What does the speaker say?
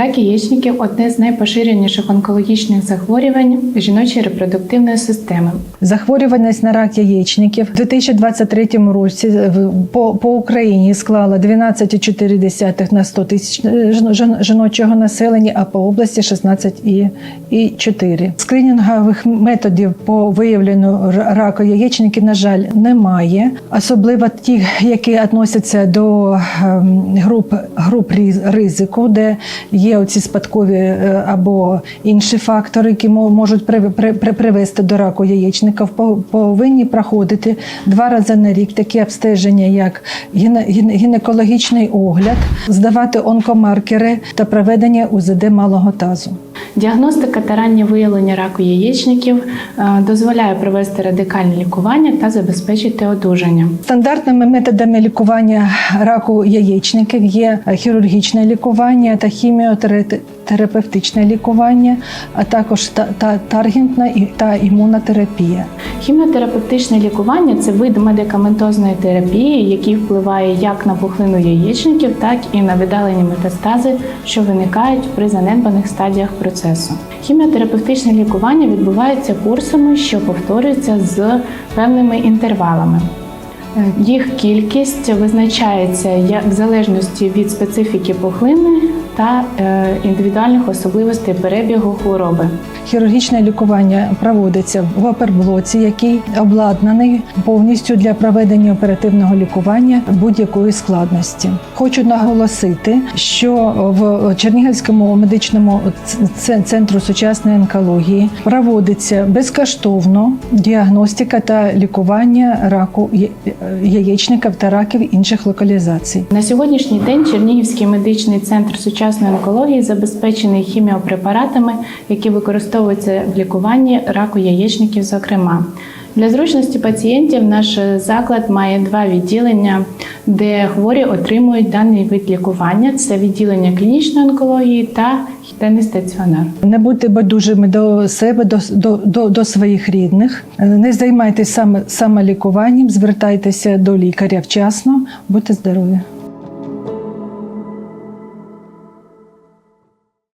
Рак яєчників одне з найпоширеніших онкологічних захворювань жіночої репродуктивної системи. Захворюваність на рак яєчників у 2023 році в- по, по Україні склала 12,4 на 100 тисяч е, жін- жін- жіночого населення, а по області 16,4. Скринінгових методів по виявленню раку яєчників, на жаль, немає. Особливо ті, які відносяться до ем, груп, груп ризику, де є оці спадкові е, або інші фактори, які можуть при- при- при- привести до раку яєчника, по- повинні проходити два рази на рік такі обстеження, як гіне- гіне- гінекологічний огляд, здавати онкомаркери та проведення УЗД малого тазу. Діагностика та раннє виявлення раку яєчників е, дозволяє провести радикальне лікування та забезпечити одужання. Стандартними методами лікування раку яєчників є хірургічне лікування та хіміотерапевтичне лікування, а також та, та таргентна і- та імунотерапія. Хіміотерапевтичне лікування це вид медикаментозної терапії, який впливає як на пухлину яєчників, так і на видалені метастази, що виникають при занедбаних стадіях процесу. Хіміотерапевтичне лікування відбувається курсами, що повторюються з певними інтервалами. Їх кількість визначається в залежності від специфіки пухлини та е, індивідуальних особливостей перебігу хвороби. Хірургічне лікування проводиться в оперблоці, який обладнаний повністю для проведення оперативного лікування будь-якої складності. Хочу наголосити, що в Чернігівському медичному центру сучасної онкології проводиться безкоштовно діагностика та лікування раку яєчників та раків інших локалізацій. На сьогоднішній день Чернігівський медичний центр сучасної онкології забезпечений хіміопрепаратами, які використовуються в лікуванні раку яєчників, зокрема. Для зручності пацієнтів наш заклад має два відділення, де хворі отримують даний вид лікування: це відділення клінічної онкології та денний стаціонар. Не будьте байдужими до себе, до, до, до, до своїх рідних. Не займайтеся саме самолікуванням, звертайтеся до лікаря вчасно, будьте здорові.